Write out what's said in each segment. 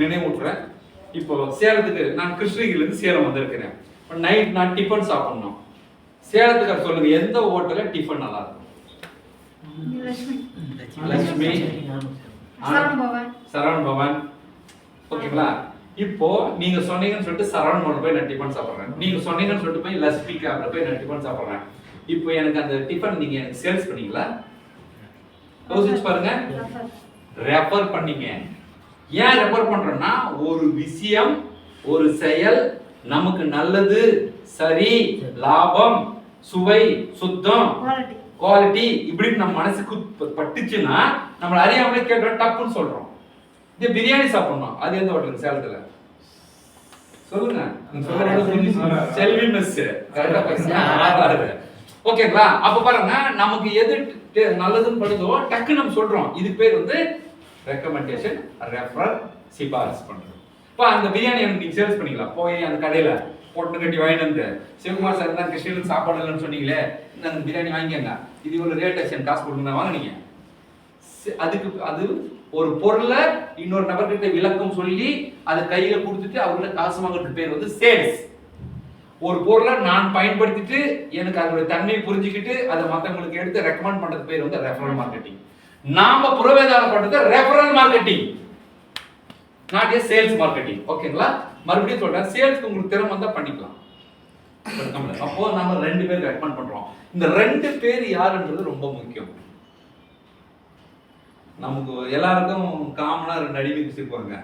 உங்களுக்கு நினைவூட்டுறேன். இப்போ சேலத்துக்கு நான் கிருஷ்ணகிரிலேருந்து சேலம் வந்திருக்கிறேன். இப்போ நைட் நான் டிஃபன் சாப்பிடணும். சேலத்துக்கு சொல்லுங்க எந்த ஹோட்டல்ல டிஃபன் நல்லா இருக்கும் லட்சுமி. சரவண பவன். ஓகேங்களா? இப்போ நீங்க சொன்னீங்கன்னு சொல்லிட்டு சரவண பவன் போய் நான் டிஃபன் சாப்பிடுறேன். நீங்க சொன்னீங்கன்னு சொல்லிட்டு போய் லட்சுமி கேப்ல போய் நான் டிஃபன் சாப்பிடுறேன். இப்போ எனக்கு அந்த டிஃபன் நீங்க எனக்கு சேல்ஸ் பண்ணீங்களா? யோசிச்சு பாருங்க. ரெஃபர் பண்ணீங்க. ஏன் ரெஃபர் பண்றோம்னா ஒரு விஷயம் ஒரு செயல் நமக்கு நல்லது சரி லாபம் சுவை சுத்தம் குவாலிட்டி இப்படின்னு நம்ம மனசுக்கு பட்டுச்சுன்னா நம்மள அறியாமலே கேட்டோம் டப்புன்னு சொல்றோம். இது பிரியாணி சாப்பிடணும். அது எந்த ஹோட்டலுக்கு சேலத்துல. சொல்லுங்க. செல்வி மெஸ் ஓகேங்களா அப்ப பாருங்க நமக்கு எது நல்லதுன்னு படுதோ டக்கு நம்ம சொல்றோம். இது பேர் வந்து ரெக்கமெண்டேஷன் ரெஃபரல் சிபாரிசு பண்றது. இப்போ அந்த பிரியாணி எனக்கு நீங்கள் சேல்ஸ் பண்ணிக்கலாம் போய் அந்த கடையில் பொட்டு கட்டி வாங்கிட்டு வந்து சிவகுமார் சார் தான் கிருஷ்ணன் சாப்பாடு இல்லைன்னு சொன்னீங்களே இந்த பிரியாணி வாங்கிக்கங்க. இது இவ்வளோ ரேட் ஆச்சு காசு கொடுங்க வாங்கினீங்க. அதுக்கு அது ஒரு பொருளை இன்னொரு நபர்கிட்ட விளக்கம் சொல்லி அதை கையில் கொடுத்துட்டு அவர்கிட்ட காசு வாங்குறது பேர் வந்து சேல்ஸ். ஒரு பொருளை நான் பயன்படுத்திட்டு எனக்கு அதோட தன்மையை புரிஞ்சுக்கிட்டு அதை மற்றவங்களுக்கு எடுத்து ரெக்கமெண்ட் பண்ணுறது பேர் வந்து ரெஃபரல் மார்க்கெட்டிங் நாம புறவேதாரம் பண்றது referral marketing not a sales marketing ஓகேங்களா மறுபடியும் சொல்றேன். சேல்ஸ்க்கு உங்களுக்கு திறமை வந்தா பண்ணிக்கலாம். அப்போ நம்ம ரெண்டு பேர் ரெக்கமெண்ட் பண்றோம். இந்த ரெண்டு பேர் யாருன்றது ரொம்ப முக்கியம். நமக்கு எல்லாருக்கும் காமனா ரெண்டு அடிமை வச்சிருப்பாங்க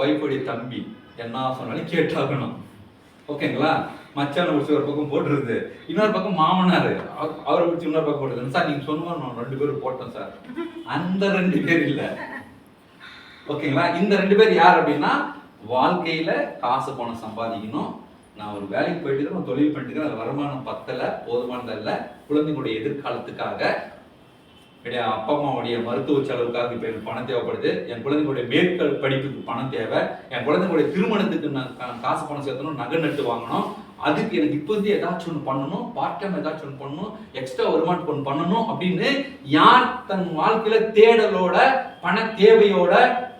ஒய்ஃபுடைய தம்பி. என்ன சொன்னாலும் கேட்டாகணும். ஓகேங்களா மச்சான பிடிச்சி ஒரு பக்கம் போட்டுருது. இன்னொரு பக்கம் மாமனார். அவரை பிடிச்சி இன்னொரு பக்கம் போட்டுருது சார் நீங்கள் சொன்னோம் நான் ரெண்டு பேரும் போட்டோம் சார். அந்த ரெண்டு பேர் இல்லை. ஓகேங்களா? இந்த ரெண்டு பேர் யார் அப்படின்னா வாழ்க்கையில் காசு பணம் சம்பாதிக்கணும். நான் ஒரு வேலைக்கு போயிட்டு நான் தொழில் பண்ணிட்டு அது வருமானம் பத்தலை போதுமானது இல்லை குழந்தைங்களுடைய எதிர்காலத்துக்காக என்னுடைய அப்பா அம்மாவுடைய மருத்துவ செலவுக்காக இப்போ எனக்கு பணம் தேவைப்படுது. என் குழந்தைங்களுடைய மேற்கல் படிப்புக்கு பணம் தேவை. என் குழந்தைங்களுடைய திருமணத்துக்கு நான் காசு பணம் சேர்த்தணும் நகை நட்டு வாங்கணும். அதுக்கு எனக்கு இப்போதைக்கு ஏதாச்சும் ஒன்று பண்ணணும் பார்ட் டைம் ஏதாச்சும் ஒன்று பண்ணணும் எக்ஸ்ட்ரா வருமானம் ஒன்று பண்ணணும் அப்படின்னு யார் தன் வாழ்க்கையில தேடலோட பண தேவையோட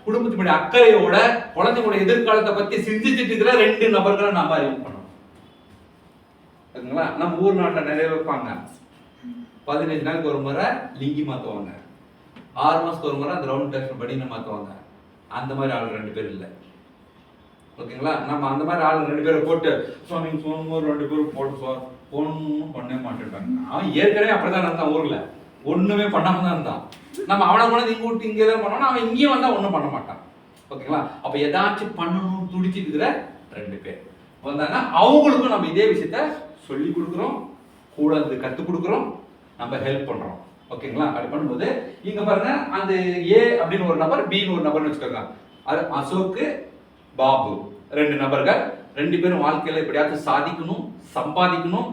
குடும்பத்தினுடைய அக்கறையோட குழந்தைங்களுடைய எதிர்காலத்தை பத்தி சிந்திச்சுட்டு இருக்கிற ரெண்டு நபர்களை நாம அறிவு பண்ணணும். சரிங்களா? நம்ம ஊர் நாட்டில் நிறைய வைப்பாங்க பதினஞ்சு நாளுக்கு ஒரு முறை லிங்கி மாற்றுவாங்க ஆறு மாசத்துக்கு ஒரு முறை அந்த ரவுண்ட் பேஷன் படின்னு மாற்றுவாங்க அந்த மாதிரி ஆள் ரெண்டு பேர் இல்லை. ஓகேங்களா? நம்ம அந்த மாதிரி ஆள் ரெண்டு பேரை போட்டு ஸோ நீங்கள் சொன்ன ரெண்டு பேரும் போட்டு சார் ஒன்றும் பண்ணவே மாட்டேன்ட்டாங்க அவன் ஏற்கனவே அப்படிதான் இருந்தான் ஊரில். ஒன்றுமே பண்ணாமல் தான் இருந்தான். நம்ம அவனை கொண்டு இங்கே விட்டு இங்கே தான் பண்ணோம்னா அவன் இங்கேயும் வந்தால் ஒன்றும் பண்ண மாட்டான். ஓகேங்களா? அப்போ ஏதாச்சும் பண்ணணும்னு துடிச்சிட்டு இருக்கிற ரெண்டு பேர். வந்தாங்க அவங்களுக்கும் நம்ம இதே விஷயத்த சொல்லி கொடுக்குறோம். கூட அது கற்றுக் கொடுக்குறோம். நம்ம ஹெல்ப் பண்ணுறோம் ஓகேங்களா? அப்படி பண்ணும்போது இங்கே பாருங்க அந்த ஏ அப்படின்னு ஒரு நபர் பின்னு ஒரு நபர்னு வச்சுக்கோங்க. அது அசோக்கு பாபு. ரெண்டு நபர்கள் ரெண்டு பேரும் வாழ்க்கையில் எப்படியாச்சும் சாதிக்கணும் சம்பாதிக்கணும்.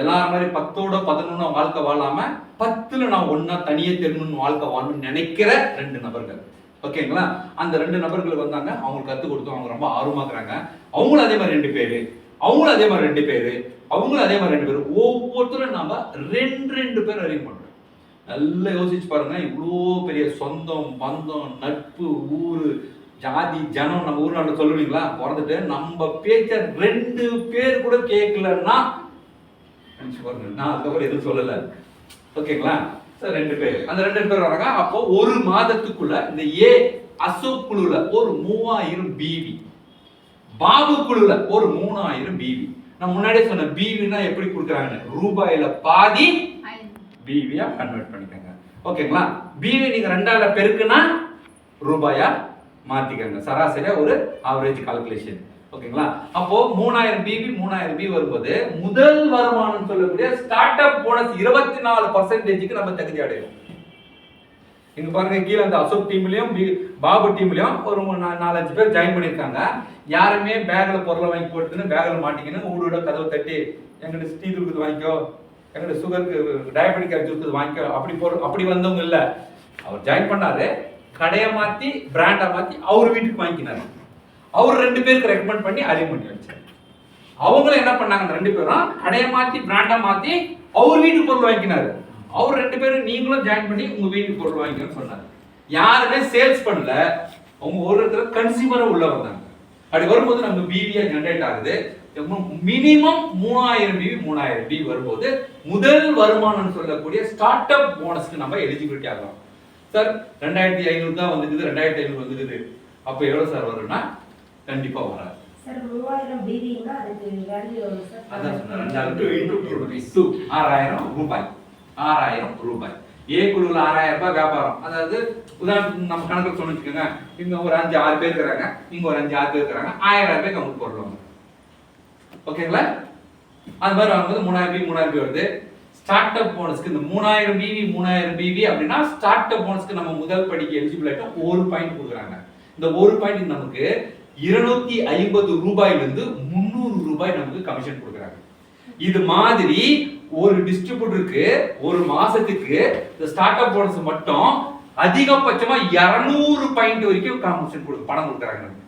எல்லார் மாதிரி பத்தோட பதினொன்னா வாழ்க்கை வாழாம பத்துல நான் ஒன்னா தனியே தெரியணும்னு வாழ்க்கை வாழணும்னு நினைக்கிற ரெண்டு நபர்கள். ஓகேங்களா அந்த ரெண்டு நபர்கள் வந்தாங்க அவங்களுக்கு கத்து கொடுத்தோம். அவங்க ரொம்ப ஆர்வமாக்குறாங்க அவங்களும் அதே மாதிரி ரெண்டு பேரு. அவங்களும் அதே மாதிரி ரெண்டு பேரு. அவங்களும் அதே மாதிரி ரெண்டு பேரு. ஒவ்வொருத்தரும் நாம ரெண்டு ரெண்டு பேர் அறிவு பண்றோம் நல்லா யோசிச்சு பாருங்க இவ்வளோ பெரிய சொந்தம் பந்தம் நட்பு ஊரு ஜாதி ஜனம் நம்ம ஊர் நாட்டில் சொல்லுவீங்களா? பிறந்துட்டு நம்ம பேச்ச ரெண்டு பேர் கூட கேட்கலன்னா நான் அதுக்கப்புறம் எதுவும் சொல்லல. ஓகேங்களா? சார் ரெண்டு பேர். அந்த ரெண்டு பேர் வராங்க. அப்போ ஒரு மாதத்துக்குள்ள இந்த ஏ அசோக் குழுல ஒரு மூவாயிரம் பிவி பாபு குழுல ஒரு மூணாயிரம் பிவி நான் முன்னாடியே சொன்ன பிவினா எப்படி கொடுக்குறாங்கன்னு? ரூபாயில பாதி பிவியா கன்வெர்ட் பண்ணிக்கோங்க. ஓகேங்களா? பிவி நீங்க ரெண்டாயிரம் பெருக்குன்னா ரூபாயா மாத்திக்கோங்க. சராசரியாக ஒரு ஆவரேஜ் கால்குலேஷன் ஓகேங்களா? அப்போ மூணாயிரம் பிபி மூணாயிரம் பி வரும்போது முதல் வருமானம் சொல்லக்கூடிய ஸ்டார்ட் அப் போனஸ் இருபத்தி நாலு பர்சன்டேஜுக்கு நம்ம தகுதி அடையும் இங்க பாருங்க கீழே அந்த அசோக் டீம்லயும் பாபு டீம்லயும் ஒரு நாலஞ்சு பேர் ஜாயின் பண்ணிருக்காங்க யாருமே பேக்ல பொருளை வாங்கி போட்டுன்னு பேக்ல மாட்டிக்கின்னு ஊடு கதவை தட்டி எங்கிட்ட ஸ்டீ தூக்குது வாங்கிக்கோ. எங்கிட்ட சுகருக்கு டயபெட்டிக் இருக்குது வாங்கிக்கோ. அப்படி போற அப்படி வந்தவங்க இல்ல. அவர் ஜாயின் பண்ணாரு. கடையை மாற்றி பிராண்டை மாற்றி அவர் வீட்டுக்கு வாங்கினார். அவர் ரெண்டு பேருக்கு ரெக்கமெண்ட் பண்ணி அறிவு பண்ணி வச்சாரு. அவங்களும் என்ன பண்ணாங்க அந்த ரெண்டு பேரும் கடையை மாற்றி பிராண்டை மாற்றி அவர் வீட்டுக்கு பொருள் வாங்கினார். அவர் ரெண்டு பேரும் நீங்களும் ஜாயின் பண்ணி உங்க வீட்டுக்கு பொருள் வாங்கிக்கணும்னு சொன்னார். யாருமே சேல்ஸ் பண்ணல. அவங்க ஒரு இடத்துல கன்சியூமரா உள்ள வந்தாங்க அப்படி வரும்போது நம்ம பிவியா ஜென்ரேட் ஆகுது. மினிமம் மூணாயிரம் பிவி மூணாயிரம் பிவி வரும்போது முதல் வருமானம் சொல்லக்கூடிய ஸ்டார்ட் அப் போனஸ்க்கு நம்ம எலிஜிபிலிட்டி ஆகலாம் சார் ரெண்டாயிரத்தி ஐநூறு தான் வந்துக்குது ரெண்டாயிரத்தி ஐநூறு வந்துக்குது அப்போ எவ்வளவு சார் வரும்னா கண்டிப்பா வராது. ஆறாயிரம் ரூபாய். ஆறாயிரம் ரூபாய். ஏ குழுவில் ஆறாயிரம் ரூபாய் வியாபாரம். அதாவது உதாரணத்துக்கு நம்ம கணக்கு சொன்னு வச்சுக்கோங்க இங்க ஒரு அஞ்சு ஆறு பேர் இருக்கிறாங்க இங்க ஒரு அஞ்சு ஆறு பேர் இருக்கிறாங்க ஆயிரம் ரூபாய்க்கு அவங்களுக்கு போடுறாங்க ஓகேங்களா? அது மாதிரி வாங்கும்போது மூணாயிரம் பிவி மூணாயிரம் பிவி வருது. ஸ்டார்ட் அப் போனஸ்க்கு இந்த மூணாயிரம் பிவி மூணாயிரம் பிவி அப்படின்னா ஸ்டார்ட் அப் போனஸ்க்கு நம்ம முதல் படிக்க எலிஜிபிள் ஆகிட்டோம் ஒரு பாயிண்ட் கொடுக்குறாங்க. இந்த ஒரு பாயிண்ட் நமக்கு இருநூத்தி ஐம்பது ரூபாயிலிருந்து முந்நூறு ரூபாய் நமக்கு கமிஷன் கொடுக்குறாங்க. இது மாதிரி ஒரு டிஸ்ட்ரிபியூட்டருக்கு ஒரு மாசத்துக்கு இந்த ஸ்டார்ட் அப் போனஸ் மட்டும் அதிகபட்சமா 200 பாயிண்ட் வரைக்கும் கமிஷன் கொடு பணம் கொடுக்குறாங்க நமக்கு.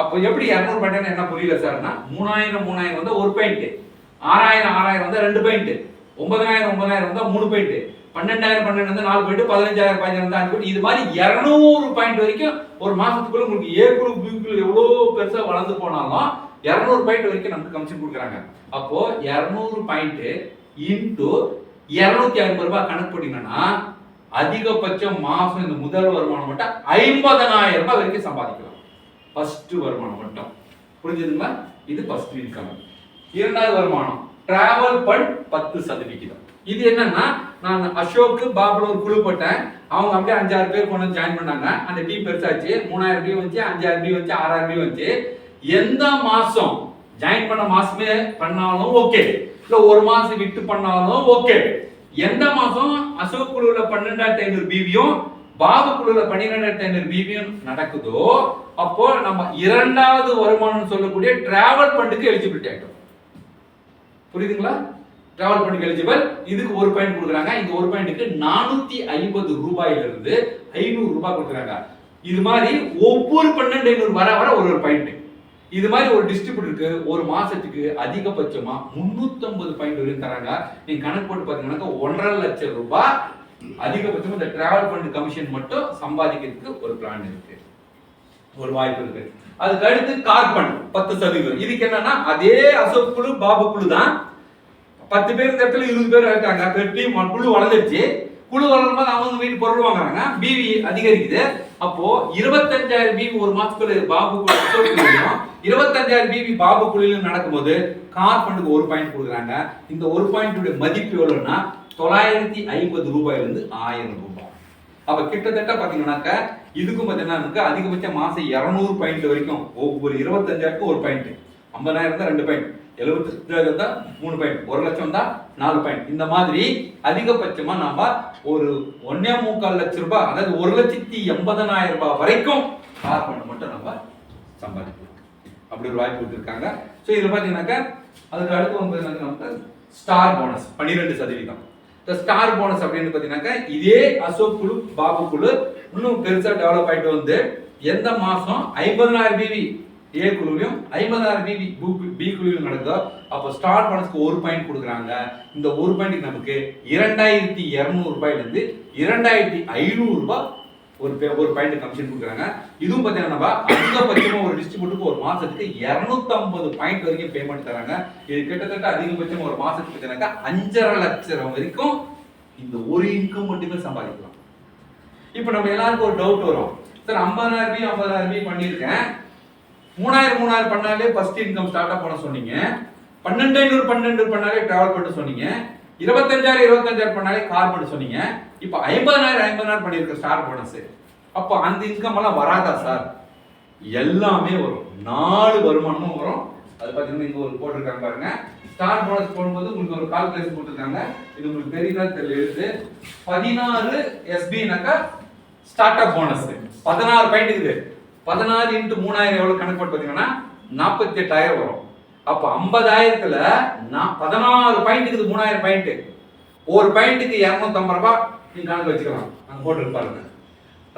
அப்போ எப்படி 200 பாயிண்ட் என்ன புரியல சார்னா மூணாயிரம் மூணாயிரம் வந்து ஒரு பாயிண்ட் ஆறாயிரம் ஆறாயிரம் வந்து ரெண்டு பாயிண்ட் ஒன்பதாயிரம் ஒன்பதாயிரம் வந்தா மூணு பாயிண்ட் பன்னெண்டாயிரம் பன்னெண்டு வந்து நாலு பாயிண்ட் பதினஞ்சாயிரம் பாயிண்ட் வந்து அஞ்சு பாயிண்ட் இது மாதிரி இரநூறு பாயிண்ட் வரைக்கும் ஒரு மாசத்துக்குள்ள உங்களுக்கு ஏ குழு பி குழு எவ்வளோ பெருசா வளர்ந்து போனாலும் இரநூறு பாயிண்ட் வரைக்கும் நமக்கு கமிஷன் கொடுக்குறாங்க. அப்போ இரநூறு பாயிண்ட் இன்டு இரநூத்தி ஐம்பது ரூபாய் கணக்கு போட்டீங்கன்னா அதிகபட்சம் மாசம் இந்த முதல் வருமானம் மட்டும் ஐம்பதனாயிரம் ரூபாய் வரைக்கும் சம்பாதிக்கலாம். ஃபர்ஸ்ட் வருமானம் மட்டும். புரிஞ்சுதுங்களா? இது ஃபர்ஸ்ட் இன்கம் இரண்டாவது வருமானம். டிராவல் பண்ட் பத்து சதவிகிதம். இது என்னன்னா நான் அசோக் பாபுல ஒரு குழு போட்டேன். அவங்க அப்படியே அஞ்சாறு பேர் கொண்டு வந்து ஜாயின் பண்ணாங்க. அந்த டீம் பெருசாச்சு. மூணாயிரம் டீம் வந்துச்சு அஞ்சாயிரம் டீம் வந்துச்சு ஆறாயிரம் டீம் வந்துச்சு. எந்த மாசம் ஜாயின் பண்ண மாசமே பண்ணாலும் ஓகே இல்ல ஒரு மாசம் விட்டு பண்ணாலும் ஓகே எந்த மாசம்? அசோக் குழுல பன்னெண்டாயிரத்தி ஐநூறு பிவியும் பாபு குழுல பன்னிரெண்டாயிரத்தி ஐநூறு பிவியும் நடக்குதோ அப்போ நம்ம இரண்டாவது வருமானம் சொல்லக்கூடிய டிராவல் ஃபண்டுக்கு எலிஜிபிலிட்டி ஆகிட்டோம் புரியுதுங்களா? டிராவல் ஃபண்டுக்கு எலிஜிபிள் இதுக்கு ஒரு பாயிண்ட் கொடுக்குறாங்க. இந்த ஒரு பாயிண்ட்டுக்கு நானூத்தி ஐம்பது ரூபாயில இருந்து ஐநூறு ரூபாய் கொடுக்குறாங்க. இது மாதிரி ஒவ்வொரு பன்னெண்டு ஐநூறு வர வர ஒரு ஒரு பாயிண்ட் இது மாதிரி ஒரு டிஸ்ட்ரிபியூட்டருக்கு ஒரு மாசத்துக்கு அதிகபட்சமா 350 பாயிண்ட் வரையும் தராங்க. நீங்க கணக்கு போட்டு பாத்தீங்கன்னா ஒன்றரை லட்சம் ரூபாய் அதிகபட்சம் இந்த டிராவல் ஃபண்ட் கமிஷன் மட்டும் சம்பாதிக்கிறதுக்கு ஒரு பிளான் இருக்கு. ஒரு வாய்ப்பு இருக்கு. அதுக்கு அடுத்து கார்பன் பத்து சதவீதம். இதுக்கு என்னன்னா அதே அசோக் குழு பாபு குழு தான் பத்து பேர் இந்த இடத்துல இருபது பேர் இருக்காங்க. பெட்டி குழு வளர்ந்துருச்சு. குழு வளரும் போது அவங்க வீட்டு பொருள் வாங்குறாங்க பிவி அதிகரிக்குது. அப்போ இருபத்தஞ்சாயிரம் பிவி ஒரு மாசத்துக்குள்ள பாபு குழு இருபத்தஞ்சாயிரம் பிவி பாபு குழுலையும் நடக்கும்போது கார் ஃபண்டுக்கு ஒரு பாயிண்ட் கொடுக்குறாங்க. இந்த ஒரு பாயிண்ட்டுடைய மதிப்பு எவ்வளவுன்னா தொள்ளாயிரத்தி ஐம்பது ரூபாயில இருந்து ஆயிரம் ரூபாய். அப்ப கிட்டத்தட்ட பாத்தீங்கன்னாக்க இதுக்கும் பாத்தீங்கன்னா அதிகபட்ச மாசம் 200 பாயிண்ட் வரைக்கும் ஒவ்வொரு இருபத்தஞ்சாயிரத்துக்கும் ஒரு பாயிண்ட் ஐம்பதாயிரம் தான் ரெண்டு பாயிண்ட் எழுபத்தஞ்சாயிரம் தான் மூணு பாயிண்ட் ஒரு லட்சம் தான் நாலு பாயிண்ட் இந்த மாதிரி அதிகபட்சமா நம்ம ஒரு ஒன்னே முக்கால் லட்சம் ரூபாய் அதாவது ஒரு லட்சத்தி எண்பதனாயிரம் ரூபாய் வரைக்கும் கார்பன் மட்டும் நம்ம சம்பாதிக்கலாம். அப்படி ஒரு வாய்ப்பு கொடுத்துருக்காங்க. ஸோ இதில் பார்த்தீங்கன்னாக்கா அதுக்கு அடுத்து வந்து நமக்கு ஸ்டார் போனஸ் பன்னிரெண்டு சதவீதம். இந்த ஸ்டார் போனஸ் அப்படின்னு பார்த்தீங்கன்னாக்கா இதே அசோக் குழு பாபு குழு இன்னும் பெருசாக டெவலப் ஆகிட்டு வந்து எந்த மாதம் ஐம்பதனாயிரம் பிவி ஏ குழுவிலும் ஐம்பதாயிரம் பிபி பி குழுவிலும் நடக்குதோ அப்போ ஸ்டார் போனஸ்க்கு ஒரு பாயிண்ட் கொடுக்குறாங்க. இந்த ஒரு பாயிண்ட்டுக்கு நமக்கு இரண்டாயிரத்தி இரநூறு ரூபாயிலிருந்து இரண்டாயிரத்தி ஐநூறுரூபா ஒரு ஒரு பாயிண்ட் கமிஷன் கொடுக்குறாங்க. இதுவும் பார்த்தீங்கன்னா நம்ம அதிகபட்சமா ஒரு டிஸ்ட்ரிபியூட்டருக்கு ஒரு மாதத்துக்கு இரநூத்தம்பது பாயிண்ட் வரைக்கும் பேமெண்ட் தராங்க. இது கிட்டத்தட்ட அதிகபட்சம் ஒரு மாதத்துக்கு பார்த்தீங்கன்னாக்கா அஞ்சரை லட்சம் வரைக்கும் இந்த ஒரு இன்கம் மட்டுமே சம்பாதிக்கலாம். இப்போ நம்ம எல்லாருக்கும் ஒரு டவுட் வரும். சார் ஐம்பதாயிரம் ரூபாய் ஐம்பதாயிரம் ரூபாய் பண்ணியிருக்கேன். மூணாயிரம் மூணாயிரம் பண்ணாலே ஃபர்ஸ்ட் இன்கம் ஸ்டார்ட் அப் பண்ண சொன்னீங்க. பன்னெண்டு ஐநூறு பன்னெண்டு பண்ணாலே டிராவல் பண்ண சொன்னீங்க. இருபத்தஞ்சாயிரம் இருபத்தஞ்சாயிரம் பண்ணாலே கார் பண்ண சொன்னீங்க. இப்போ ஐம்பதாயிரம் ஐம்பதாயிரம் பண்ணியிருக்க ஸ்டார் போனஸ் அப்போ அந்த இன்கம் எல்லாம் வராதா சார்? எல்லாமே வரும். நாலு வருமானமும் வரும். அது பார்த்தீங்கன்னா இங்கே ஒரு போட்டிருக்காங்க பாருங்க. ஸ்டார் போனஸ் போடும்போது உங்களுக்கு ஒரு கால்குலேஷன் போட்டிருக்காங்க இது உங்களுக்கு தெரியுதா தெரியல எழுது பதினாறு எஸ்பினாக்கா ஸ்டார்ட் அப் போனஸ் பதினாறு பாயிண்ட் இருக்குது பதினாறு இன்ட்டு மூணாயிரம் எவ்வளவு கணக்கு போட்டு பார்த்தீங்கன்னா நாற்பத்தி எட்டாயிரம் வரும். அப்போ ஐம்பதாயிரத்துல நான் பதினாறு பாயிண்ட் இருக்குது மூணாயிரம் பாயிண்ட் ஒரு பாயிண்ட்டுக்கு இரநூத்தம்பது ரூபாய் நீங்க கணக்கு வச்சுக்கலாம். அங்க போட்டு பாருங்க.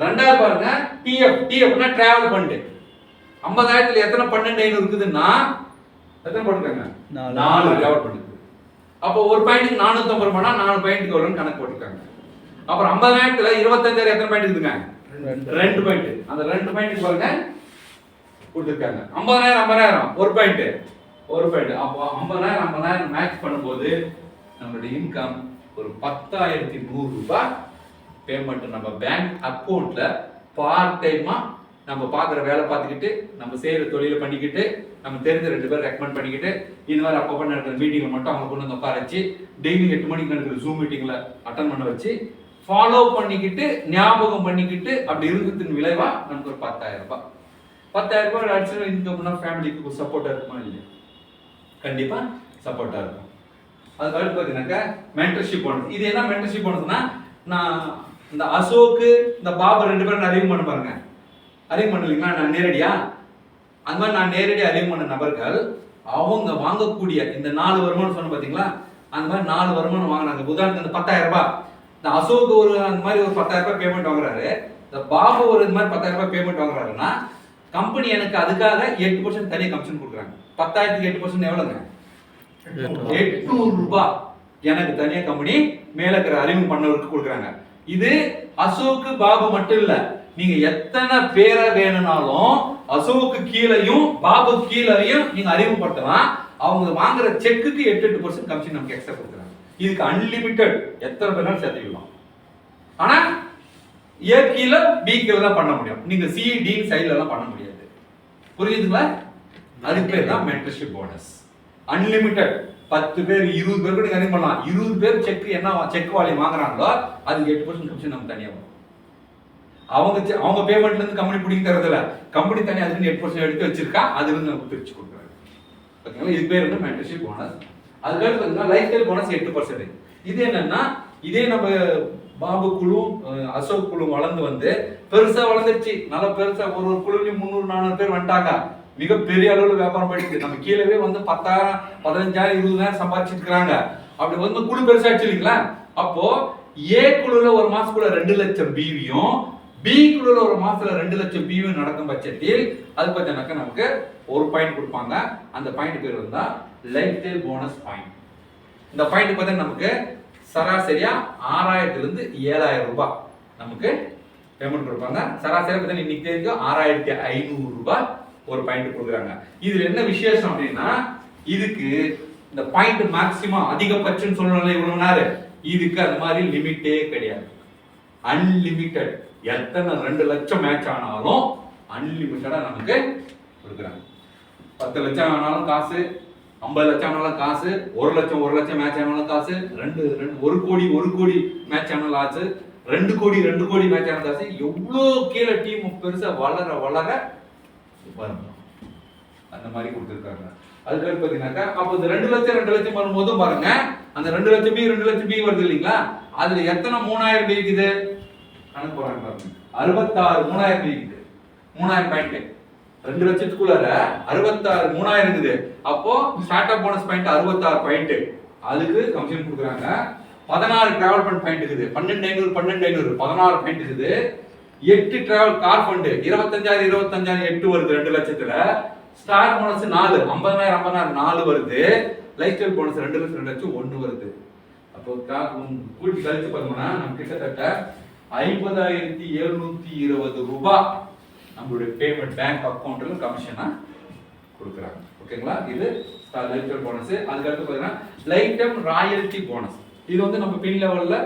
ரெண்டாவது பாருங்க டிஎஃப் டிஎஃப்னா டிராவல் ஃபண்டு ஐம்பதாயிரத்துல எத்தனை பன்னெண்டு ஐநூறு இருக்குதுன்னா எத்தனை போட்டுருக்காங்க? நாலு. டிராவல் ஃபண்டு அப்போ ஒரு பாயிண்ட்டுக்கு நானூத்தம்பது ரூபாய்னா நாலு பாயிண்ட்டுக்கு வரும்னு கணக்கு போட்டிருக்காங்க. அப்புறம் ஐம்பதாயிரத்துல இருபத்தஞ்சாயிரம் எத்தனை பாயிண்ட் இருக்குதுங்க? ரெண்டு பாயிண்ட் அந்த ரெண்டு பாயிண்ட் பாருங்க. கொடுத்துருக்காங்க. ஐம்பதாயிரம் ஐம்பதாயிரம். ஒரு பாயிண்ட் ஒரு பாயிண்ட் அப்போ ஐம்பதாயிரம் ஐம்பதாயிரம் மேட்ச் பண்ணும்போது நம்மளுடைய இன்கம் ஒரு பத்தாயிரத்தி நூறு ரூபாய் பேமெண்ட் நம்ம பேங்க் அக்கௌண்ட்ல பார்ட் டைமா நம்ம பார்க்குற வேலை பார்த்துக்கிட்டு நம்ம செய்கிற தொழிலை பண்ணிக்கிட்டு நம்ம தெரிஞ்ச ரெண்டு பேர் ரெக்கமெண்ட் பண்ணிக்கிட்டு இந்த மாதிரி அப்பப்போ நடக்கிற மீட்டிங்கை மட்டும் அவங்க கொண்டு வந்து உட்கார வச்சு டெய்லி எட்டு மணிக்கு நடக்கிற ஜூம் மீட்டிங்கில் அட்டன் பண்ண வச்சு ஃபாலோ பண்ணிக்கிட்டு ஞாபகம் பண்ணிக்கிட்டு அப்படி இருக்கிறதுக்கு விளைவா நமக்கு ஒரு பத்தாயிரம் ரூபாய். பத்தாயிரம் ரூபாய் அடிஷனல் இன்கம்னா ஃபேமிலிக்கு ஒரு சப்போர்ட்டா இருக்குமா இல்லையா? கண்டிப்பா சப்போர்ட்டா இருக்கும். அது அடுத்து பார்த்தீங்கன்னாக்கா மென்டர்ஷிப் ஒன்று இது என்ன மென்டர்ஷிப் போனஸ்னா நான் இந்த அசோக்கு இந்த பாபு ரெண்டு பேரும் அறிவு பண்ண பாருங்க. அறிவு பண்ணலீங்களா? நான் நேரடியா? அந்த மாதிரி நான் நேரடியாக அறிவு பண்ண நபர்கள் அவங்க வாங்கக்கூடிய இந்த நாலு வருமானம் சொன்ன பார்த்தீங்களா அந்த மாதிரி நாலு வருமானம் வாங்கினாங்க. உதாரணத்துக்கு இந்த பத்தாயிரம் ரூபாய். இந்த அசோக் ஒரு அந்த மாதிரி ஒரு பத்தாயிரம் ரூபாய் பேமெண்ட் வாங்குறாரு. இந்த பாபு ஒரு இந்த மாதிரி பத்தாயிரம் ரூபாய் பேமெண்ட் வாங்குறாருன்னா கம்பெனி எனக்கு அதுக்காக எட்டு பர்சன்ட் தனியாக கமிஷன் கொடுக்குறாங்க. பத்தாயிரத்துக்கு எட்டு பர்சன்ட் எவ்வளோங்க எட்நூறு ரூபாய் எனக்கு தனியா கம்பெனி மேல இருக்கிற அறிவு பண்ணவருக்கு கொடுக்குறாங்க. இது அசோக்கு பாபு மட்டும் இல்ல. நீங்க எத்தனை பேரை வேணும்னாலும் அசோக்கு கீழையும் பாபு கீழையும் நீங்க அறிமுகப்படுத்தலாம். அவங்க வாங்குற செக்குக்கு எட்டு எட்டு பர்சன்ட் கமிஷன் நமக்கு எக்ஸ்ட்ரா கொடுக்குறாங்க. இதுக்கு அன்லிமிட்டெட் எத்தனை பேர் சேர்த்துக்கலாம். ஆனா ஏ கீழே பி கீழே தான் பண்ண முடியும். நீங்க சி டி சைடுல எல்லாம் பண்ண முடியாது. புரியுதுங்களா? அதுக்கு பேர் தான் மென்டர்ஷிப் போனஸ் அன்லிமிட்டெட் பத்து பேர் இருபது பேர் கூட நீங்க பண்ணலாம். இருபது பேர் செக் என்ன செக் வாலி வாங்குறாங்களோ அதுக்கு எட்டு பர்சன்ட் கமிஷன் நம்ம தனியாக வரும் அவங்க செ- அவங்க பேமெண்ட்ல இருந்து கம்பெனி பிடிக்க தரதில்ல. கம்பெனி தனியாக அதுக்கு எட்டு பர்சன்ட் எடுத்து வச்சிருக்கா அதுலேருந்து நமக்கு பிரிச்சு கொடுக்குறாங்க ஓகேங்களா? இது பேர் வந்து மென்டர்ஷிப் போனஸ் அதுக்கடுத்து பார்த்தீங்கன்னா லைஃப் ஸ்டைல் போனஸ் எட்டு பர்சன்ட் இது என்னன்னா இதே நம்ம பாபு குழு அசோக் குழு வளர்ந்து வந்து பெருசா வளர்ந்துருச்சு. நல்லா பெருசா ஒரு ஒரு குழுவிலையும் முந்நூறு நானூறு பேர் வந்துட்டாங்க. மிக பெரிய அளவுல வியாபாரம் போயிடுச்சு. நம்ம கீழவே வந்து பத்தாயிரம் பதினஞ்சாயிரம் இருபதாயிரம் சம்பாதிச்சிட்டு அப்படி வந்து குழு பெருசாச்சு இல்லைங்களா? அப்போ ஏ குழுல ஒரு மாசத்துக்குள்ள ரெண்டு லட்சம் பிவியும் பி குழுல ஒரு மாசத்துல ரெண்டு லட்சம் பிவியும் நடக்கும் பட்சத்தில் அது பார்த்தீங்கன்னாக்கா நமக்கு ஒரு பாயிண்ட் கொடுப்பாங்க. அந்த பாயிண்ட் பேர் வந்தா லைஃப் டைம் போனஸ் பாயிண்ட் இந்த பாயிண்ட் பார்த்தீங்கன்னா நமக்கு சராசரியா ஆறாயிரத்துலேருந்து ஏழாயிரம் ரூபாய் நமக்கு பேமெண்ட் கொடுப்பாங்க. சராசரியா பார்த்தீங்கன்னா இன்னைக்கு தெரியும் ஆறாயிரத்தி ஐநூறு ரூபாய் ஒரு பாயிண்ட் கொடுக்குறாங்க. இதுல என்ன விசேஷம் அப்படின்னா இதுக்கு இந்த பாயிண்ட் மேக்சிமம் அதிகபட்சம் சொல்லணும் இவ்வளவு நேரம் இதுக்கு அந்த மாதிரி லிமிட்டே கிடையாது. அன்லிமிட்டெட் எத்தனை ரெண்டு லட்சம் மேட்ச் ஆனாலும் அன்லிமிட்டடா நமக்கு கொடுக்குறாங்க. பத்து லட்சம் ஆனாலும் காசு ஐம்பது லட்சம் ஆனாலும் காசு ஒரு லட்சம் ஒரு லட்சம் மேட்ச் ஆனாலும் காசு ரெண்டு ரெண்டு ஒரு கோடி ஒரு கோடி மேட்ச் ஆனாலும் காசு ரெண்டு கோடி ரெண்டு கோடி மேட்ச் ஆன காசு. எவ்வளோ கீழே டீம் பெருசாக வளர வளர வரும் அந்த மாதிரி கொடுத்துருக்காங்க. அதுக்கு பார்த்தீங்கன்னாக்கா அப்போ இந்த ரெண்டு லட்சம் ரெண்டு லட்சம் வரும்போதும் பாருங்க அந்த ரெண்டு லட்சம் பி ரெண்டு லட்சம் பி வருது இல்லைங்களா? அதுல எத்தனை மூணாயிரம் பி இருக்குது? கணக்கு போறாங்க பாருங்க. அறுபத்தாறு மூணாயிரம் பி இருக்குது. மூணாயிரம் பாயிண்ட் ரெண்டு லட்சத்துக்குள்ளார அறுபத்தாறு மூணாயிரம் இருக்குது. அப்போ ஸ்டார்ட் அப் போனஸ் பாயிண்ட் அறுபத்தாறு பாயிண்ட் அதுக்கு கமிஷன் கொடுக்குறாங்க. பதினாறு டிராவல் ஃபண்ட் பாயிண்ட் இருக்குது. பன்னெண்டு ஐநூறு பன்னெண்டு ஐநூறு பதினாறு பாயிண்ட் இருக்குது. எட்டு டிராவல் கார் ஃபண்டு இருபத்தஞ்சாயிரம் இருபத்தஞ்சாயிரம் எட்டு வருது ரெண்டு லட்சத்துல. ஸ்டார் போனஸ் நாலு ஐம்பதாயிரம் ஐம்பதாயிரம் நாலு வருது. லைஃப் ஸ்டைல் போனஸ் ரெண்டு லட்சம் ரெண்டு லட்சம் ஒன்று வருது. அப்போ கூட்டி கழிச்சு பார்த்தோம்னா நம்ம கிட்டத்தட்ட ஐம்பதாயிரத்தி எழுநூத்தி இருபது ரூபாய். நம்மளுடைய பேமெண்ட் பேங்க் அக்கௌண்ட்டில் கமிஷனாக கொடுக்குறாங்க. ஓகேங்களா? இது லைஃப் போனஸ் அதுக்கடுத்து பார்த்தீங்கன்னா லைஃப் டைம் ராயல்டி போனஸ் இது வந்து நம்ம பின் லெவலில்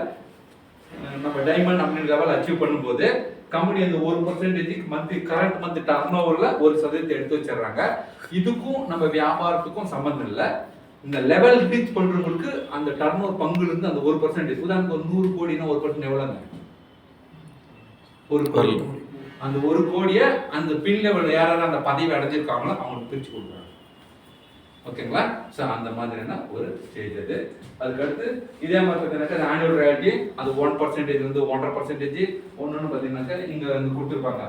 நம்ம டைமண்ட் அப்படின்ற லெவல் அச்சீவ் பண்ணும்போது கம்பெனி அந்த ஒரு பர்சன்டேஜுக்கு மந்த்லி கரண்ட் மந்த் டர்ன் ஓவரில் ஒரு சதவீதத்தை எடுத்து வச்சிடுறாங்க. இதுக்கும் நம்ம வியாபாரத்துக்கும் சம்மந்தம் இல்லை. இந்த லெவல் ரீச் பண்ணுறவங்களுக்கு அந்த டர்ன் ஓவர் பங்குலேருந்து அந்த ஒரு பர்சன்டேஜ் உதாரணத்துக்கு ஒரு நூறு கோடினா ஒரு பர்சன்ட் எவ்வளோங்க ஒரு கோடி. அந்த ஒரு கோடியை அந்த பின் லெவல் யாராவது அந்த பதவி அடைஞ்சிருக்காங்களோ அவங்களுக்கு பிரிச்சு கொடுக்குறாங்க. ஓகேங்களா? ஸோ அந்த மாதிரியான ஒரு ஸ்டேஜ் அது. அதுக்கடுத்து இதே மாதிரி பார்த்தீங்கன்னாக்கா ஆனுவல் ராயல்ட்டி அது ஒன் பர்சன்டேஜ் வந்து ஒன்றரை பர்சன்டேஜ் ஒன்று பார்த்தீங்கன்னாக்கா இங்கே வந்து கொடுத்துருப்பாங்க.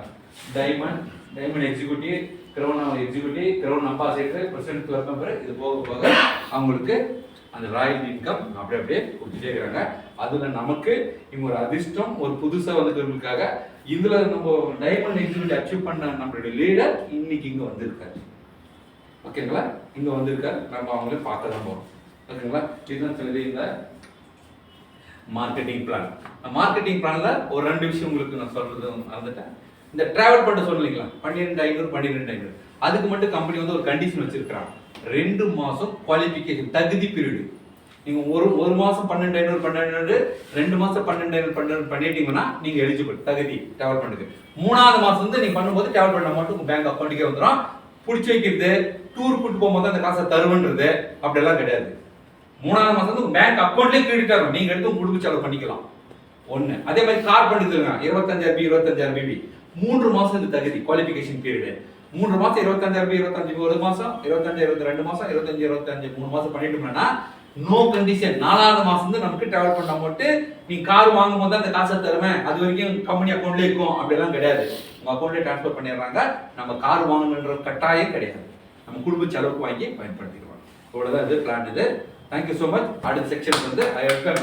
Diamond diamond executive crown executive crown ambassador president club member இது போக போக அவங்களுக்கு அந்த ராயல் இன்கம் அப்படியே அப்படியே கொடுத்துட்டே இருக்கிறாங்க. அதில் நமக்கு இவங்க ஒரு அதிர்ஷ்டம் ஒரு புதுசாக வந்துக்கிறவங்களுக்காக இதுல நம்ம டைமண்ட் எக்ஸிபிட் அச்சீவ் பண்ண நம்மளுடைய லீடர் இன்னைக்கு இங்க வந்திருக்காரு. ஓகேங்களா இங்க வந்திருக்காரு. நம்ம அவங்களே பார்க்க தான் போறோம். ஓகேங்களா இதுதான் சொல்லி இந்த மார்க்கெட்டிங் பிளான் மார்க்கெட்டிங் பிளான்ல ஒரு ரெண்டு விஷயம் உங்களுக்கு நான் சொல்றது மறந்துட்டேன். இந்த டிராவல் பண்ண சொல்லிங்களா பன்னிரெண்டு ஐநூறு பன்னிரெண்டு ஐநூறு. அதுக்கு மட்டும் கம்பெனி வந்து ஒரு கண்டிஷன் வச்சிருக்காங்க ரெண்டு மாசம் குவாலிஃபிகேஷன் தகுதி பீரியடு நீங்க ஒரு ஒரு மாசம் பன்னெண்டு ஐநூறு பன்னெண்டு ரெண்டு மாசம் பன்னெண்டு ஐநூறு பன்னெண்டு பண்ணிட்டீங்கன்னா நீங்க எலிஜிபிள் தகுதி டிராவல் பண்ணுது மூணாவது மாசம் வந்து நீங்க பண்ணும்போது டிராவல் பண்ண மட்டும் உங்க பேங்க் அக்கௌண்ட்டுக்கே வந்துடும் பிடிச்சி வைக்கிறது டூர் கூட்டு போகும்போது அந்த காசை தருவன்றது அப்படியெல்லாம் கிடையாது. மூணாவது மாசம் வந்து பேங்க் அக்கௌண்ட்லேயே கிரெடிட் ஆகும். நீங்க எடுத்து உங்க குடும்ப செலவு பண்ணிக்கலாம். ஒண்ணு. அதே மாதிரி கார் பண்ணிதுங்க இருபத்தஞ்சாயிரம் பி இருபத்தஞ்சாயிரம் பிபி மூன்று மாசம் இது தகுதி குவாலிஃபிகேஷன் பீரியடு மூன்று மாசம் இருபத்தஞ்சாயிரம் இருபத்தஞ்சு ஒரு மாசம் இருபத்தஞ்சு இருபத்தி ரெண்டு மாசம் இருபத்தஞ்சு இருபத்தஞ்சு மூணு மாசம் பண்ணிட்டு நோ கண்டிஷன் நாலாவது மாசம் நமக்கு டிராவல் பண்ண மட்டும் நீ கார் வாங்கும் போது அந்த காசை தருவேன். அது வரைக்கும் கம்பெனி அக்கௌண்ட்லேயே இருக்கும். அப்படிலாம் கிடையாது. உங்க அக்கௌண்ட்லேயே ட்ரான்ஸ்ஃபர் பண்ணிடுறாங்க. நம்ம கார் வாங்கணுன்ற கட்டாயம் கிடையாது. நம்ம குடும்ப செலவுக்கு வாங்கி பயன்படுத்திடுவாங்க இவ்வளவுதான் இது பிளான் இது. தேங்க்யூ ஸோ மச் அடுத்த செக்ஷன் வந்து I welcome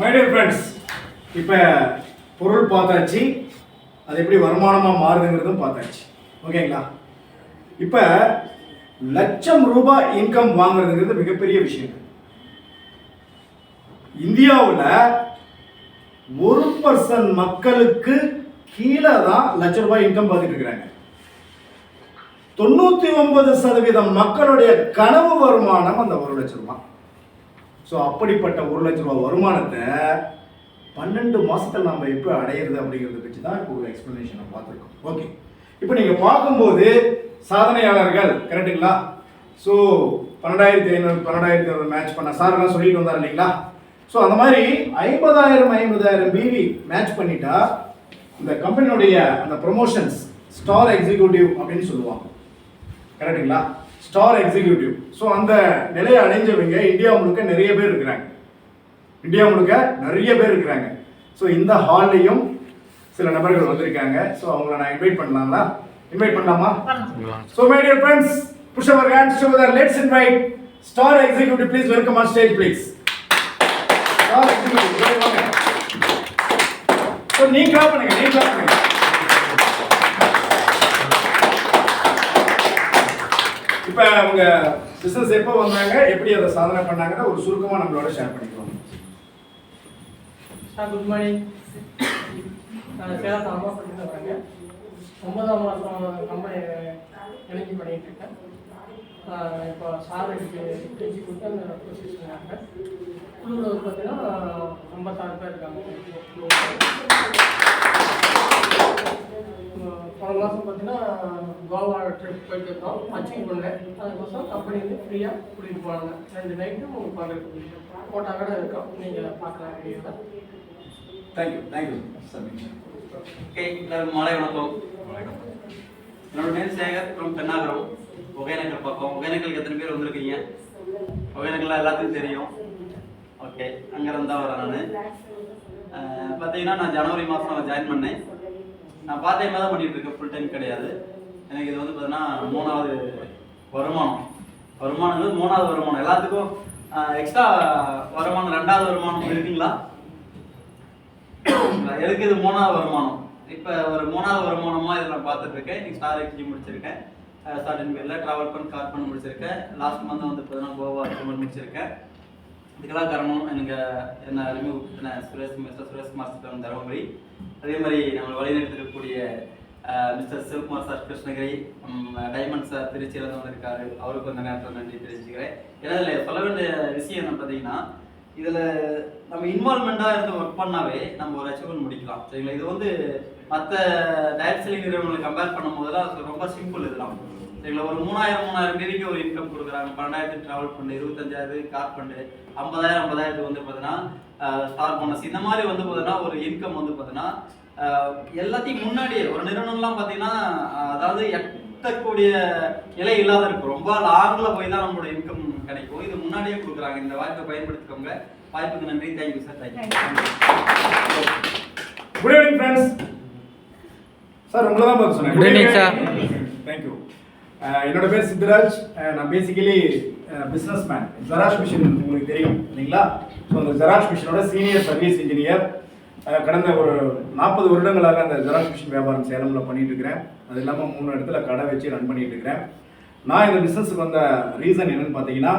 my dear friends இப்போ பொருள் பார்த்தாச்சு. அது எப்படி வருமானமாக மாறுதுங்கிறதும் பார்த்தாச்சு. ஓகேங்களா? இப்போ லட்சம் ரூபாய் இன்கம் வாங்குறதுங்கிறது மிகப்பெரிய விஷயம். இந்தியாவில் ஒரு பர்சன்ட் மக்களுக்கு கீழே தான் லட்ச ரூபாய் இன்கம் பார்த்துட்டு இருக்கிறாங்க. தொண்ணூற்றி ஒன்பது சதவீதம் மக்களுடைய கனவு வருமானம் அந்த ஒரு லட்ச ரூபாய். ஸோ அப்படிப்பட்ட ஒரு லட்ச ரூபாய் வருமானத்தை பன்னெண்டு மாதத்தில் நம்ம எப்போ அடையிறது அப்படிங்கிறத பற்றி தான் இப்போ ஒரு எக்ஸ்பிளனேஷனை பார்த்துருக்கோம். ஓகே இப்போ நீங்கள் பார்க்கும்போது சாதனையாளர்கள் கரெக்டுங்களா ஸோ பன்னெண்டாயிரத்தி ஐநூறு பன்னெண்டாயிரத்தி ஐநூறு மேட்ச் பண்ண சார் எல்லாம் சொல்லிட்டு வந்தார் இல்லைங்களா? ஸோ அந்த மாதிரி ஐம்பதாயிரம் ஐம்பதாயிரம் பிவி மேட்ச் பண்ணிட்டா இந்த கம்பெனியுடைய அந்த ப்ரொமோஷன்ஸ் ஸ்டார் எக்ஸிக்யூட்டிவ் அப்படின்னு சொல்லுவாங்க. கரெக்டுங்களா ஸ்டார் எக்ஸிக்யூட்டிவ் ஸோ அந்த நிலையை அடைஞ்சவங்க இந்தியா முழுக்க நிறைய பேர் இருக்கிறாங்க. இந்தியா முழுக்க நிறைய பேர் இருக்கிறாங்க. ஸோ இந்த ஹால்லையும் சில நபர்கள் வந்திருக்காங்க. ஸோ அவங்கள நான் இன்வைட் பண்ணலாங்களா? இன்வைட் பண்ணலாமா? So my dear friends push our hands together let's invite star executive please welcome on stage please star executive so நீ கிளாப் பண்ணுங்க நீ கிளாப் பண்ணுங்க. இப்போ அவங்க பிசினஸ் எப்போ வந்தாங்க எப்படி அதை சாதனை பண்ணாங்கன்னு ஒரு சுருக்கமா நம்மளோட ஷேர் பண்ணிக்குவோம் சார் குட் மார்னிங் நான் அம்மா பண்ணிட்டு வரேங்க. ஒன்பதாம் மாதம் கம்பெனி இணைஞ்சி பண்ணிட்டு இருக்கேன். இப்போ சார் எனக்கு டெஞ்சி கொடுத்து அந்த பொசிஷன் இருக்கேன் குழுவில் வந்து பார்த்தீங்கன்னா ஐம்பத்தாறு பேர் இருக்காங்க. போன மாதம் பார்த்தீங்கன்னா கோவா ட்ரிப் போயிட்டு இருந்தோம். அச்சீவ் பண்ணேன். அதுக்கோசம் கம்பெனி வந்து ஃப்ரீயாக கூட்டிகிட்டு போனாங்க. ரெண்டு நைட்டும் உங்களுக்கு பார்க்குறதுக்கு ஃபோட்டோ கூட இருக்கும். நீங்கள் பார்க்கலாம் வீடியோவில் தேங்க்யூ தேங்க்யூ சமீஷ் ஓகே எல்லாருக்கும் மாலை வணக்கம் என்னோட நேம் சேகர் ஃப்ரம் பெண்ணாகரம் ஒகேனக்கல் பக்கம் ஒகேனக்கலுக்கு எத்தனை பேர் வந்திருக்கீங்க ஒகேனக்கல்லாம் எல்லாத்துக்கும் தெரியும் ஓகே அங்கேருந்து தான் வரேன் நான் பார்த்தீங்கன்னா நான் ஜனவரி மாதம் ஜாயின் பண்ணேன் நான் பார்ட் டைமாக தான் பண்ணிட்டு இருக்கேன் ஃபுல் டைம் கிடையாது எனக்கு இது வந்து பார்த்தீங்கன்னா மூணாவது வருமானம் வருமானங்கிறது மூணாவது வருமானம் எல்லாத்துக்கும் எக்ஸ்ட்ரா வருமானம் ரெண்டாவது வருமானம் இருக்குங்களா எனக்கு இது மூணாவது வருமானம்? இப்போ ஒரு மூணாவது வருமானமாக இதில் நான் பார்த்துட்ருக்கேன். இருக்கேன் ஸ்டார் எக்ஸ்ஜி முடிச்சிருக்கேன். ஸ்டார்டிங் பேரில் ட்ராவல் பண்ணி கார் பண்ணி முடிச்சிருக்கேன். லாஸ்ட் மந்த் வந்து பார்த்தீங்கன்னா கோவா அச்சீவ்மெண்ட் முடிச்சிருக்கேன். இதுக்கெல்லாம் காரணம் எனக்கு என்ன அறிமுக சுரேஷ் மிஸ்டர் சுரேஷ் மாஸ்டர் தருமபுரி. அதே மாதிரி நம்ம வழிநடத்திருக்கக்கூடிய mister Sivakumar sir Krishnagiri diamond sir திருச்சியிலேருந்து வந்திருக்காரு. அவருக்கு கொஞ்சம் நேரத்தில் நன்றி தெரிவிச்சுக்கிறேன். ஏன்னா இதில் சொல்ல வேண்டிய விஷயம் என்ன பார்த்தீங்கன்னா இதில் நம்ம இன்வால்மெண்ட்டாக இருந்து ஒர்க் பண்ணாவே நம்ம ஒரு அச்சீவ்மெண்ட் முடிக்கலாம். சரிங்களா? இது வந்து மற்ற டயட் செல்லிங் நிறுவனங்களை கம்பேர் பண்ணும் போதெல்லாம் அது ரொம்ப சிம்பிள் இதெல்லாம் சரிங்களா? ஒரு மூணாயிரம் மூணாயிரம் பேருக்கு ஒரு இன்கம் கொடுக்குறாங்க. பன்னெண்டாயிரத்துக்கு ட்ராவல் பண்ணு இருபத்தஞ்சாயிரம் கார் பண்ணு ஐம்பதாயிரம் ஐம்பதாயிரத்துக்கு வந்து பார்த்தீங்கன்னா ஸ்டார் போனஸ் இந்த மாதிரி வந்து பார்த்தீங்கன்னா ஒரு இன்கம் வந்து பார்த்தீங்கன்னா எல்லாத்தையும் முன்னாடியே ஒரு நிறுவனம்லாம் பார்த்தீங்கன்னா அதாவது எட்டக்கூடிய நிலை இல்லாத இருக்கும். ரொம்ப லாங்கில் போய் தான் நம்மளோட இன்கம் கிடைக்கும். இது முன்னாடியே கொடுக்குறாங்க. இந்த வாய்ப்பை பயன்படுத்திக்கோங்க. வாய்ப்புக்கு நன்றி. Thank you sir thank you good evening friends sir உங்களை தான் பார்த்து சொன்னேன். Good evening, sir. தேங்க்யூ என்னோட பேர் சித்தராஜ் அஹ் நான் basically business man xerox machine உங்களுக்கு தெரியும் இல்லைங்களா? ஸோ அந்த ஜெராக்ஸ் மிஷினோட சீனியர் சர்வீஸ் இன்ஜினியர் கடந்த ஒரு நாற்பது வருடங்களாக அந்த ஜெராக்ஸ் மிஷின் வியாபாரம் சேலமில் பண்ணிட்டு இருக்கிறேன். அது இல்லாமல் மூணு இடத்துல கடை வச்சு ரன் பண்ணிட்டு இருக்கிறேன். நான் இந்த பிஸ்னஸுக்கு வந்த ரீசன் என்னன்னு பார்த்தீங்கன்னா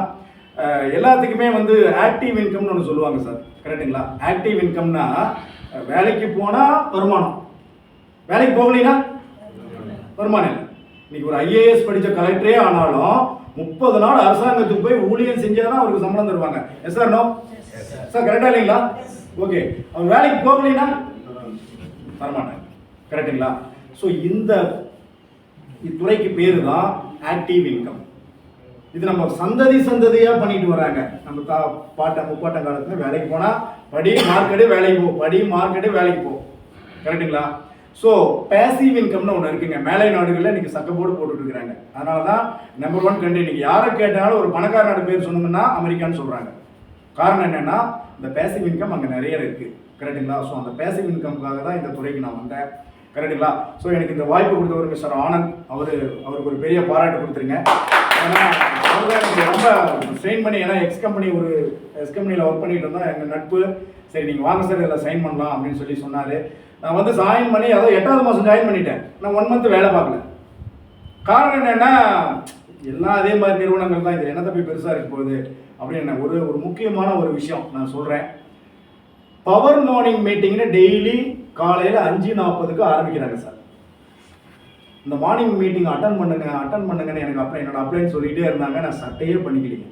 எல்லாத்துக்குமே வந்து ஆக்டிவ் இன்கம்னு ஒன்று சொல்லுவாங்க சார். கரெக்டுங்களா ஆக்டிவ் இன்கம்னா வேலைக்கு போனால் வருமானம். வேலைக்கு போகலைன்னா வருமானம் இல்லை. இன்னைக்கு ஒரு ஐஏஎஸ் படித்த கலெக்டரே ஆனாலும் முப்பது நாள் அரசாங்கத்துக்கு போய் ஊழியம் செஞ்சால் தான் அவருக்கு சம்பளம் தருவாங்க. எஸ் சார் நோ சார் கரெக்டாக இல்லைங்களா? ஓகே அவர் வேலைக்கு போகலைன்னா தரமாட்டாங்க கரெக்டுங்களா ஸோ இந்த இத்துறைக்கு பேர் தான் ஆக்டிவ் இன்கம் இது நம்ம சந்ததி சந்ததியாக பண்ணிட்டு வராங்க. நம்ம தா பாட்ட முப்பாட்ட காலத்தில் வேலைக்கு போனால் படி மார்க்கெட்டு வேலைக்கு போ படி மார்க்கெட்டு வேலைக்கு போ. கரெக்டுங்களா ஸோ பேசிவ் இன்கம்னு ஒன்று இருக்குங்க. மேலை நாடுகளில் இன்றைக்கி சக்கப்போடு போட்டுட்டு இருக்கிறாங்க. அதனால தான் நம்பர் ஒன் கண்ட்ரி இன்றைக்கி யாரை கேட்டாலும் ஒரு பணக்கார நாடு பேர் சொன்னோம்னா அமெரிக்கான்னு சொல்கிறாங்க காரணம் என்னென்னா இந்த பேசிவ் இன்கம் அங்கே நிறைய இருக்குது கரெக்டுங்களா ஸோ அந்த பேசிவ் இன்கம்க்காக தான் இந்த துறைக்கு நான் வந்தேன். கரெக்டுங்களா ஸோ எனக்கு இந்த வாய்ப்பு கொடுத்தவர் மிஸ்டர் ஆனந்த். அவர் அவருக்கு ஒரு பெரிய பாராட்டு கொடுத்துருங்க. ஏன்னா எனக்கு ரொம்ப சைன் பண்ணி ஏன்னா எக்ஸ் கம்பெனி ஒரு எக்ஸ் கம்பெனியில் ஒர்க் பண்ணிட்டு இருந்தோம். எங்கள் நட்பு சரி நீங்கள் வாங்க சார் இதில் சைன் பண்ணலாம் அப்படின்னு சொல்லி சொன்னார். நான் வந்து ஜாயின் பண்ணி அதாவது எட்டாவது மாதம் ஜாயின் பண்ணிட்டேன். நான் ஒன் மந்த் வேலை பார்க்கல. காரணம் என்னென்னா எல்லாம் அதே மாதிரி நிறுவனங்கள் தான். இது என்ன தப்பி பெருசாக இருக்க போகுது? அப்படின்னு ஒரு ஒரு முக்கியமான ஒரு விஷயம் நான் சொல்கிறேன் பவர் மார்னிங் மீட்டிங்னு டெய்லி காலையில் அஞ்சு நாற்பதுக்கு ஆரம்பிக்கிறாங்க சார். இந்த மார்னிங் மீட்டிங் அட்டன் பண்ணுங்க அட்டன் பண்ணுங்கன்னு எனக்கு அப்புறம் என்னோட அப்ளைன்னு சொல்லிகிட்டே இருந்தாங்க. நான் சட்டையே பண்ணிக்கலைங்க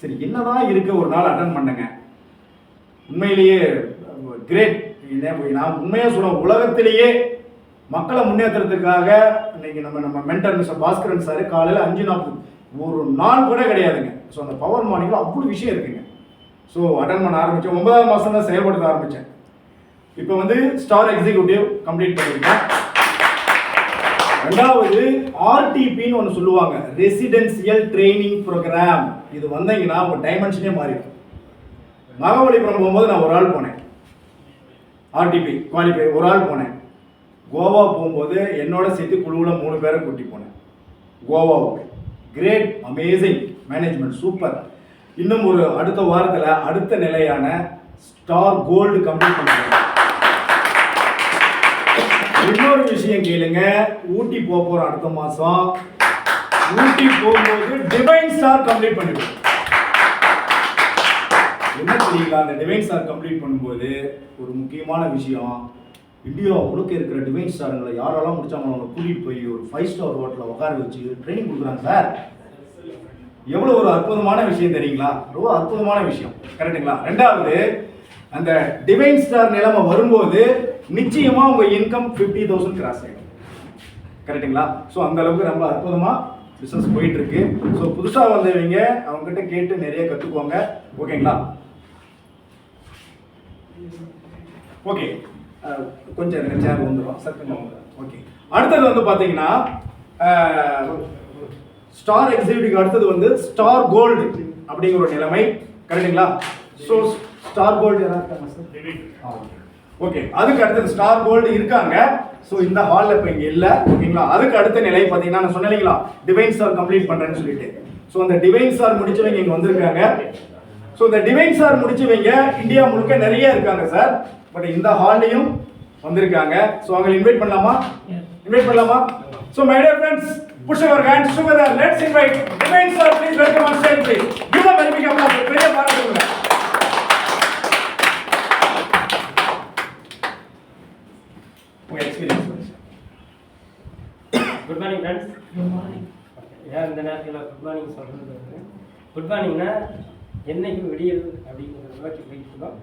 சரி என்னதான் இருக்கு ஒரு நாள் அட்டன் பண்ணுங்க. உண்மையிலேயே கிரேட் நான் உண்மையாக சொல்ல உலகத்திலேயே மக்களை முன்னேற்றத்துக்காக இன்னைக்கு நம்ம நம்ம மென்டர் மிஸ்டர் பாஸ்கரன் சார் காலையில் அஞ்சு நாற்பது ஒரு நாள் கூட கிடையாதுங்க. ஸோ அந்த பவர் மார்னிங்கில் அவ்வளோ விஷயம் இருக்குங்க. ஸோ அட்டன் பண்ண ஆரம்பித்தேன் ஒன்பதாம் மாதம் தான் செயல்படுத்த ஆரம்பித்தேன் இப்போ வந்து ஸ்டார் எக்ஸிக்யூட்டிவ் கம்ப்ளீட் பண்ணிருக்கேன் ரெண்டாவது ஆர்டிபின்னு ஒன்று சொல்லுவாங்க. ரெசிடென்சியல் ட்ரைனிங் ப்ரோக்ராம் இது வந்தீங்கன்னா உங்கள் டைமென்ஷனே மாறிடும். மகாபலிபுரம் போகும்போது நான் ஒரு ஆள் போனேன். ஆர்டிபி குவாலிஃபை ஒரு ஆள் போனேன். கோவா போகும்போது என்னோட சேர்த்து குழுவில் மூணு பேரை கூட்டி போனேன். கோவாவுக்கு. கிரேட் அமேசிங் மேனேஜ்மெண்ட் சூப்பர் இன்னும் ஒரு அடுத்த வாரத்தில் அடுத்த நிலையான ஸ்டார் கோல்டு கம்ப்ளீட் பண்ணுறேன் இன்னொரு விஷயம் கேளுங்க. ஊட்டி போக போறோம் அடுத்த மாசம். ஊட்டி போகும்போது டிவைன் ஸ்டார் கம்ப்ளீட் பண்ணிடுவோம். என்ன தெரியுங்களா? அந்த டிவைன் ஸ்டார் கம்ப்ளீட் பண்ணும்போது ஒரு முக்கியமான விஷயம். இந்தியா முழுக்க இருக்கிற டிவைன் ஸ்டாருங்களை யாரெல்லாம் முடிச்சாங்களோ அவங்க கூட்டிட்டு போய் ஒரு ஃபைவ் ஸ்டார் ஹோட்டலில் உட்கார வச்சு ட்ரைனிங் கொடுக்குறாங்க. சார் எவ்வளோ ஒரு அற்புதமான விஷயம் தெரியுங்களா? ரொம்ப அற்புதமான விஷயம். கரெக்டுங்களா ரெண்டாவது அந்த டிவைன் ஸ்டார் நிலைமை வரும்போது நிச்சயமா உங்க இன்கம் ஃபிஃப்டி தௌசண்ட் கிராஸ் ஆகிடும் கரெக்டுங்களா ஸோ அந்த அளவுக்கு ரொம்ப அற்புதமா பிஸ்னஸ் போயிட்டு இருக்கு ஸோ புதுசாக வந்தவங்க அவங்க கிட்ட நிறைய கற்றுக்குவாங்க ஓகேங்களா ஓகே கொஞ்சம் இருங்க சேர் வந்துடும் சத்தமாக ஓகே அடுத்தது வந்து பார்த்தீங்கன்னா ஸ்டார் எக்ஸிக்யூட்டிவ் அடுத்தது வந்து ஸ்டார் கோல்டு அப்படிங்கிற ஒரு நிலைமை. கரெக்டுங்களா ஸோ ஸ்டார் கோல்டு யாராவது சார் ஓகே அதுக்கு அடுத்தது ஸ்டார் கோல்டு இருக்காங்க. ஸோ இந்த ஹாலில் இப்போ இங்கே இல்லை ஓகேங்களா அதுக்கு அடுத்த நிலை பார்த்தீங்கன்னா நான் சொன்ன இல்லைங்களா? டிவைன் ஸ்டார் கம்ப்ளீட் பண்ணுறேன்னு சொல்லிட்டு. ஸோ அந்த டிவைன் ஸ்டார் முடிச்சவங்க இங்கே வந்திருக்காங்க. ஸோ இந்த டிவைன் ஸ்டார் முடிச்சவங்க இந்தியா முழுக்க நிறைய இருக்காங்க சார் பட் இந்த ஹால்லையும் வந்திருக்காங்க. ஸோ அவங்களை இன்வைட் பண்ணலாமா? இன்வைட் பண்ணலாமா? So my dear friends push your hands together let's invite divine star please welcome on stage please give a very big applause பெரிய பாராட்டுங்க உங்க எக்ஸ்பீரியன்ஸ் சொல்லுங்க குட் மார்னிங் ஃப்ரெண்ட்ஸ் ஏன் இந்த நேரத்தில் குட் மார்னிங் சொல்கிறது வந்து குட் மார்னிங்னா என்னைக்கு விடியல் அப்படிங்கிறத நோக்கி போயிட்டு இருக்கோம்.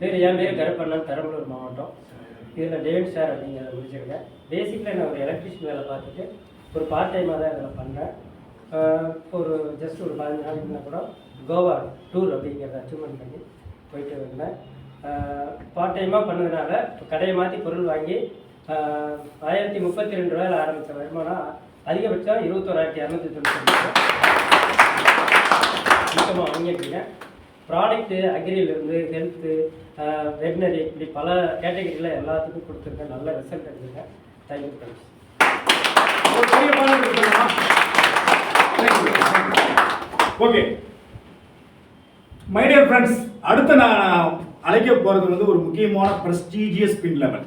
பேர் என் பேர் கருப்பண்ணன் பெரம்பலூர் மாவட்டம். இதில் டேவிட் சார் அப்படிங்கிறத முடிச்சிருக்கேன் பேசிக்கில் நான் ஒரு எலக்ட்ரிஷியன் வேலை பார்த்துட்டு ஒரு பார்ட் டைமாக தான் இதில் பண்ணுறேன் ஒரு ஜஸ்ட் ஒரு பதினஞ்சு நாளைக்கு முன்ன கூட கோவா டூர் அப்படிங்கிறத அச்சீவ்மெண்ட் பண்ணி போயிட்டு இருந்தேன் பார்ட் டைமாக பண்ணதுனால இப்போ கடையை மாற்றி பொருள் வாங்கி ஆயிரத்தி முப்பத்தி ரெண்டு ரூபாயில் ஆரம்பித்த வருமானம் அதிகபட்சம் இருபத்தோராயிரத்தி இரநூத்தி தொண்ணூற்றி சுத்தமாக வாங்கியிருக்கீங்க. ப்ராடக்ட்டு அக்ரியிலேருந்து ஹெல்த்து வெட்டினரி இப்படி பல கேட்டகரியில் எல்லாத்துக்கும் கொடுத்துருங்க நல்ல ரிசல்ட் எடுத்துருக்கேன் thank you friends okay my dear friends அடுத்து நான் அழைக்க போகிறது வந்து ஒரு முக்கியமான ப்ரெஸ்டீஜியஸ் பின் லெவல்